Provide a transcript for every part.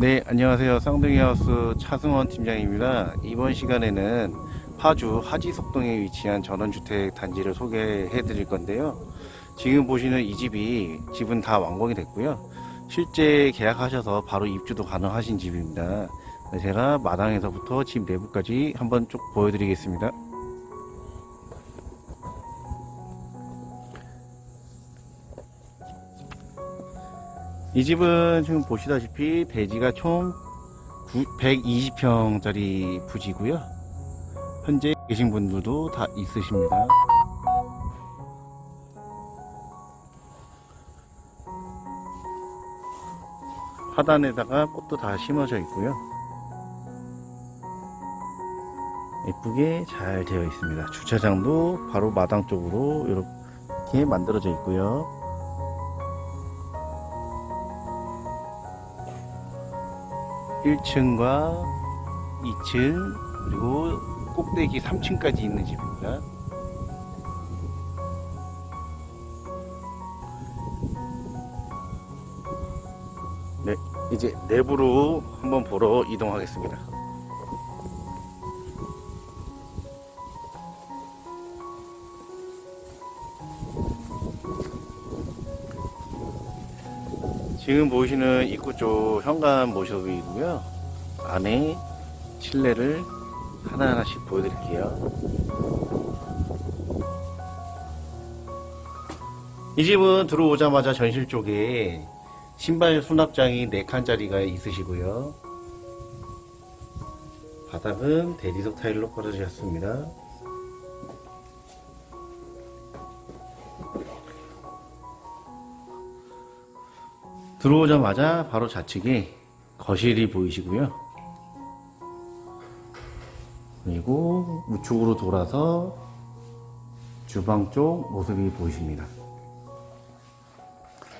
네, 안녕하세요. 쌍둥이 하우스 차승원 팀장입니다. 이번 시간에는 파주 하지석동에 위치한 전원주택 단지를 소개해 드릴 건데요. 지금 보시는 이 집이 집은 다 완공이 됐고요. 실제 계약하셔서 바로 입주도 가능하신 집입니다. 네, 제가 마당에서부터 집 내부까지 한번 쭉 보여드리겠습니다. 이 집은 지금 보시다시피 대지가 총 120평짜리 부지고요. 현재 계신 분들도 다 있으십니다. 하단에다가 꽃도 다 심어져 있고요. 예쁘게 잘 되어 있습니다. 주차장도 바로 마당 쪽으로 이렇게 만들어져 있고요. 1층과 2층 그리고 꼭대기 3층까지 있는 집입니다. 네, 이제 내부로 한번 보러 이동하겠습니다. 지금 보시는 입구 쪽 현관 모습이고요. 안에 실내를 하나하나씩 보여드릴게요. 이 집은 들어오자마자 전실 쪽에 신발 수납장이 4칸짜리가 있으시고요. 바닥은 대리석 타일로 깔아주셨습니다. 들어오자마자 바로 좌측에 거실이 보이시고요. 그리고 우측으로 돌아서 주방 쪽 모습이 보이십니다.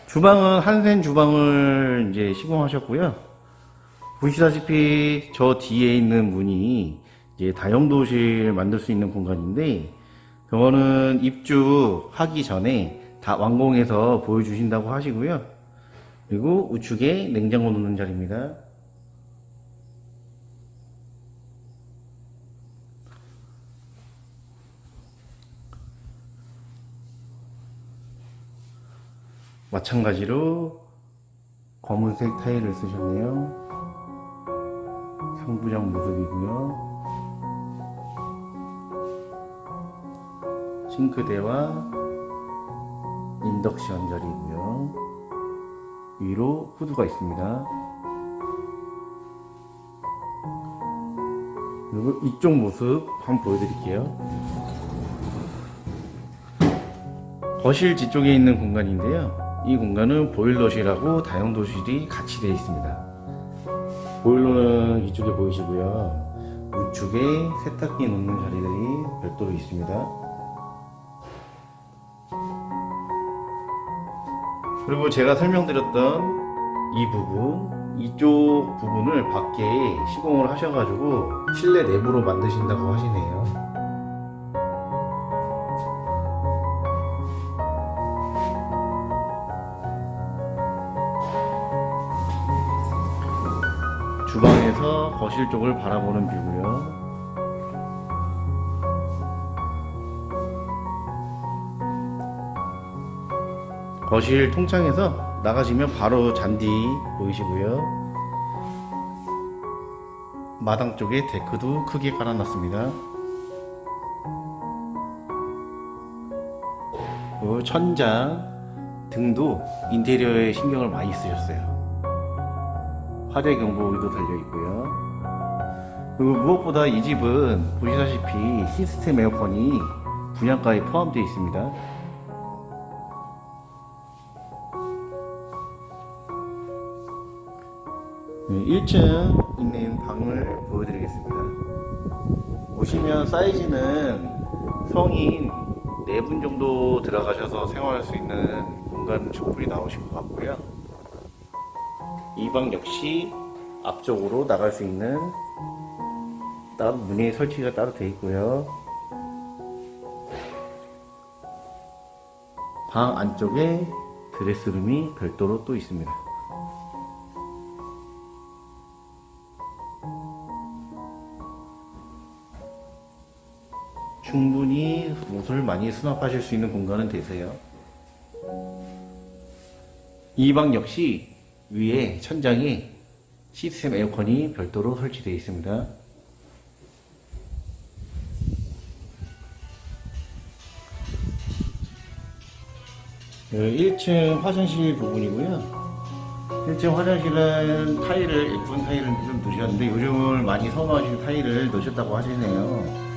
주방은 한센 주방을 이제 시공하셨고요. 보시다시피 저 뒤에 있는 문이 이제 다용도실 만들 수 있는 공간인데 그거는 입주하기 전에 다 완공해서 보여주신다고 하시고요. 그리고 우측에 냉장고 놓는 자리입니다. 마찬가지로 검은색 타일을 쓰셨네요. 상부장 모습이고요. 싱크대와 인덕션 자리고요. 위로 후드가 있습니다. 그리고 이쪽 모습 한번 보여드릴게요. 거실 뒤쪽에 있는 공간인데요. 이 공간은 보일러실하고 다용도실이 같이 되어 있습니다. 보일러는 이쪽에 보이시고요. 우측에 세탁기 놓는 자리들이 별도로 있습니다. 그리고 제가 설명드렸던 이 부분, 이쪽 부분을 밖에 시공을 하셔가지고 실내 내부로 만드신다고 하시네요. 주방에서 거실 쪽을 바라보는 뷰고요. 거실 통창에서 나가시면 바로 잔디 보이시고요. 마당 쪽에 데크도 크게 깔아놨습니다. 그리고 천장 등도 인테리어에 신경을 많이 쓰셨어요. 화재 경보기도 달려 있고요. 그리고 무엇보다 이 집은 보시다시피 시스템 에어컨이 분양가에 포함되어 있습니다. 1층 있는 방을 보여드리겠습니다. 보시면 사이즈는 성인 4분 정도 들어가셔서 생활할 수 있는 공간 충분히 나오실 것 같고요. 이 방 역시 앞쪽으로 나갈 수 있는 따로 문의 설치가 따로 되어 있고요. 방 안쪽에 드레스룸이 별도로 또 있습니다. 충분히 옷을 많이 수납하실 수 있는 공간은 되세요. 이 방 역시 위에 천장에 시스템 에어컨이 별도로 설치되어 있습니다. 여기 1층 화장실 부분이고요. 1층 화장실은 타일을 예쁜 타일을 좀 넣으셨는데 요즘을 많이 선호하시는 타일을 넣으셨다고 하시네요.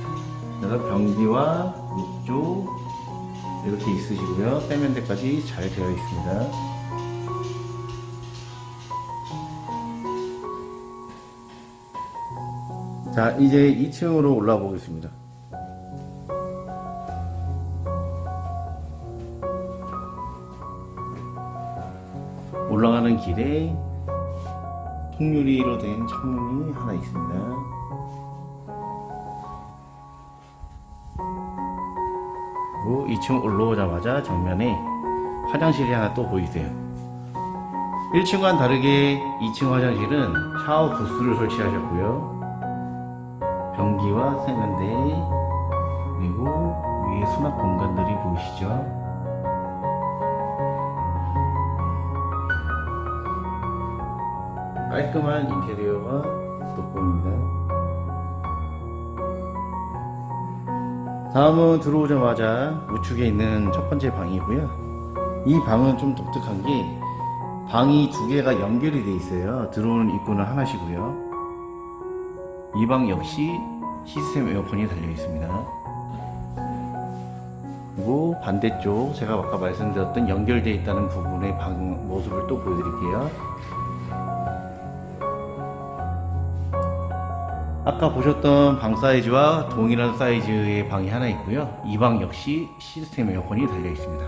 그래서 변기와 욕조 이렇게 있으시고요. 세면대까지 잘 되어 있습니다. 자, 이제 2층으로 올라가 보겠습니다. 올라가는 길에 통유리로 된 창문이 하나 있습니다. 그리고 2층 올라오자마자 정면에 화장실이 하나 또 보이세요. 1층과는 다르게 2층 화장실은 샤워 부스를 설치하셨고요. 변기와 세면대 그리고 위에 수납 공간들이 보이시죠? 깔끔한 인테리어가 돋보입니다. 다음은 들어오자마자 우측에 있는 첫 번째 방이고요. 이 방은 좀 독특한 게 방이 두 개가 연결이 돼 있어요. 들어오는 입구는 하나시고요. 이 방 역시 시스템 에어컨이 달려 있습니다. 그리고 반대쪽 제가 아까 말씀드렸던 연결되어 있다는 부분의 방 모습을 또 보여드릴게요. 아까 보셨던 방 사이즈와 동일한 사이즈의 방이 하나 있고요. 이 방 역시 시스템 에어컨이 달려 있습니다.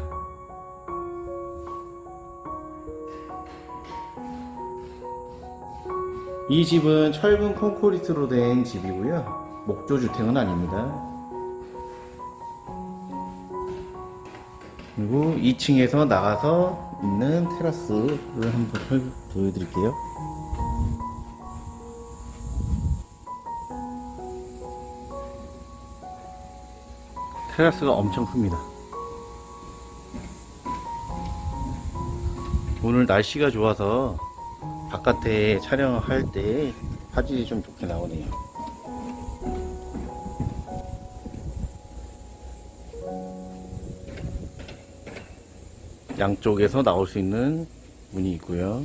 이 집은 철근 콘크리트로 된 집이고요. 목조 주택은 아닙니다. 그리고 2층에서 나가서 있는 테라스를 한번 설- 보여드릴게요. 테라스가 엄청 큽니다. 오늘 날씨가 좋아서 바깥에 촬영할 때 화질이 좀 좋게 나오네요. 양쪽에서 나올 수 있는 문이 있고요.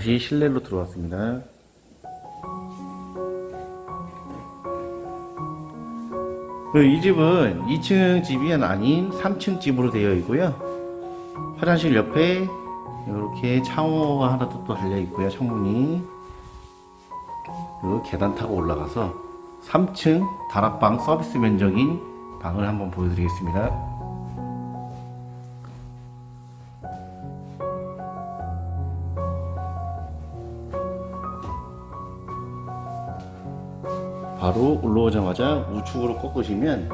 다시 실내로 들어왔습니다. 그이 집은 2층 집이 아닌 3층 집으로 되어 있고요. 화장실 옆에 이렇게 창호가 하나 또 달려 있고요. 창문이. 그리고 계단 타고 올라가서 3층 다락방 서비스 면적인 방을 한번 보여드리겠습니다. 바로 올라오자마자 우측으로 꺾으시면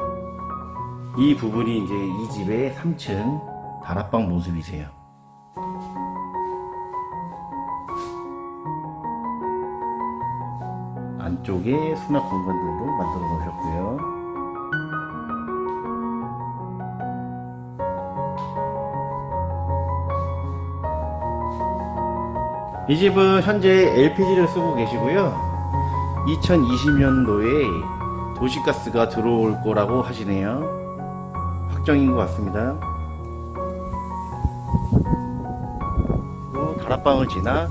이 부분이 이제 이 집의 3층 다락방 모습이세요. 안쪽에 수납 공간들로 만들어 놓으셨고요. 이 집은 현재 LPG를 쓰고 계시고요. 2020년도에 도시가스가 들어올 거라고 하시네요. 확정인 것 같습니다. 다락방을 지나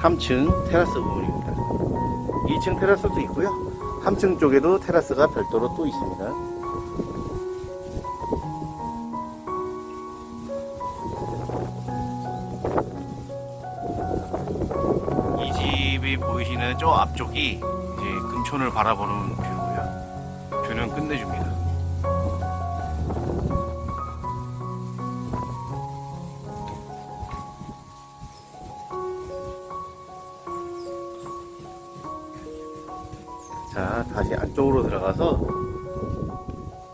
3층 테라스 부분입니다. 2층 테라스도 있고요. 3층 쪽에도 테라스가 별도로 또 있습니다. 저 앞쪽이 이제 금촌을 바라보는 뷰고요. 뷰는 끝내줍니다. 자, 다시 안쪽으로 들어가서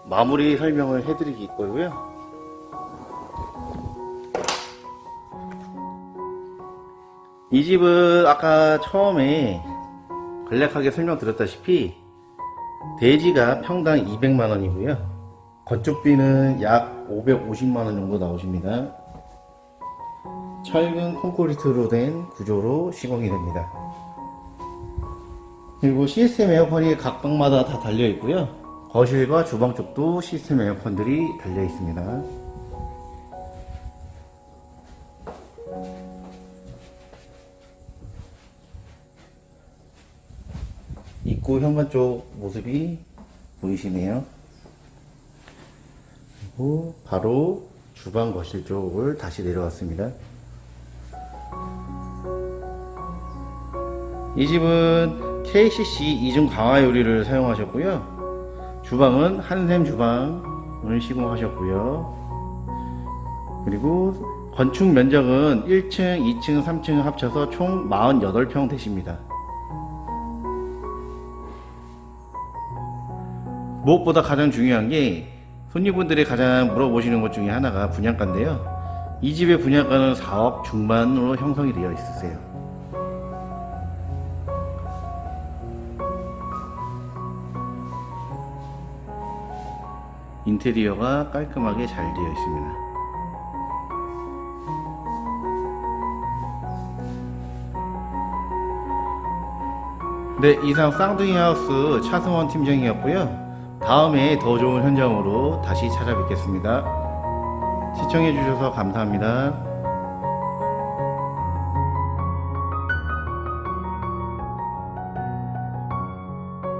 마무리 설명을 해드리기 거고요. 이 집은 아까 처음에 간략하게 설명드렸다시피 대지가 평당 200만 원이고요. 건축비는 약 550만 원 정도 나오십니다. 철근 콘크리트로 된 구조로 시공이 됩니다. 그리고 시스템 에어컨이 각 방마다 다 달려 있고요. 거실과 주방 쪽도 시스템 에어컨들이 달려 있습니다. 입구 현관 쪽 모습이 보이시네요. 그리고 바로 주방 거실 쪽을 다시 내려왔습니다. 이 집은 KCC 이중 강화 요리를 사용하셨고요. 주방은 한샘 주방을 시공하셨고요. 그리고 건축 면적은 1층, 2층, 3층 합쳐서 총 48평 되십니다. 무엇보다 가장 중요한 게 손님분들이 가장 물어보시는 것 중에 하나가 분양가인데요. 이 집의 분양가는 4억 중반으로 형성이 되어 있으세요. 인테리어가 깔끔하게 잘 되어 있습니다. 네, 이상 쌍둥이 하우스 차승원 팀장이었고요. 다음에 더 좋은 현장으로 다시 찾아뵙겠습니다. 시청해주셔서 감사합니다.